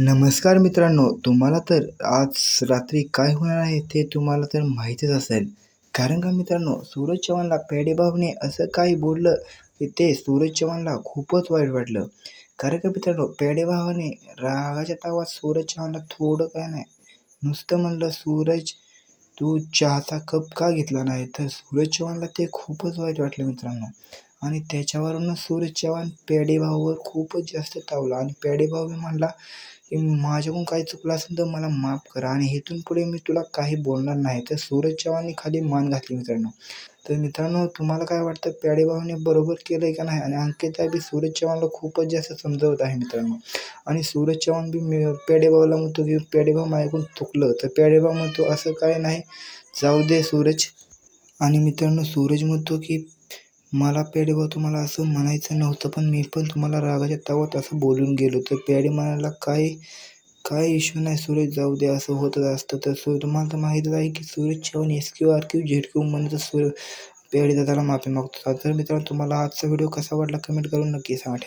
नमस्कार मित्रांनो तुम्हाला तर आज रात्री काय होणार आहे ते तुम्हाला तर माहितीच असेल. कारण का मित्रांनो सूरज चव्हाणला पेडेबाबने असं काही बोललं की ते सूरज चव्हाणला खूपच वाईट वाटलं. कारण का मित्रांनो पेडेबाबाने रागाच्या तावात सूरज चव्हाणला थोडं काय नाही. नुसतं म्हणलं सूरज तू चहाचा कप का घेतला नाही? तर सूरज चव्हाणला ते खूपच वाईट वाटलं मित्रांनो. आणि त्याच्यावरून सूरज चव्हाण पेडेभाऊवर खूपच जास्त तावला. आणि पेडेभाऊ म्हणला की माझ्याकडून काही चुकलं असेल तर मला माफ करा आणि इथून पुढे मी तुला काही बोलणार नाही. तर सूरज चव्हाणने खाली मान घातली मित्रांनो. तर मित्रांनो तुम्हाला काय वाटतं पेडेभाऊने बरोबर केलं आहे का नाही? आणि अंकिता बी सूरज चव्हाणला खूपच जास्त समजवत आहे मित्रांनो. आणि सूरज चव्हाण बी मी पेडेभाऊला म्हणतो की पेडेभाऊ माझ्याकडून चुकलं. तर पेडेभाऊ म्हणतो असं काय नाही. जाऊ दे सूरज. आणि मित्रांनो सूरज म्हणतो की मला पेडेभाऊ तुम्हाला असं म्हणायचं नव्हतं पण मी पण तुम्हाला रागाच्या तावात असं बोलून गेलो. तर पेडे म्हणायला काय काय इश्यू नाही सूरज जाऊ दे असं होतच असतं. तर सु तुम्हाला तर माहीतच आहे की Suraj Chavan S Q R Q Z Q म्हणून सूर पेडे दादाला माफी मागतो. तर मित्रांनो तुम्हाला आजचा व्हिडिओ कसा वाटला कमेंट करून नक्की सांगा.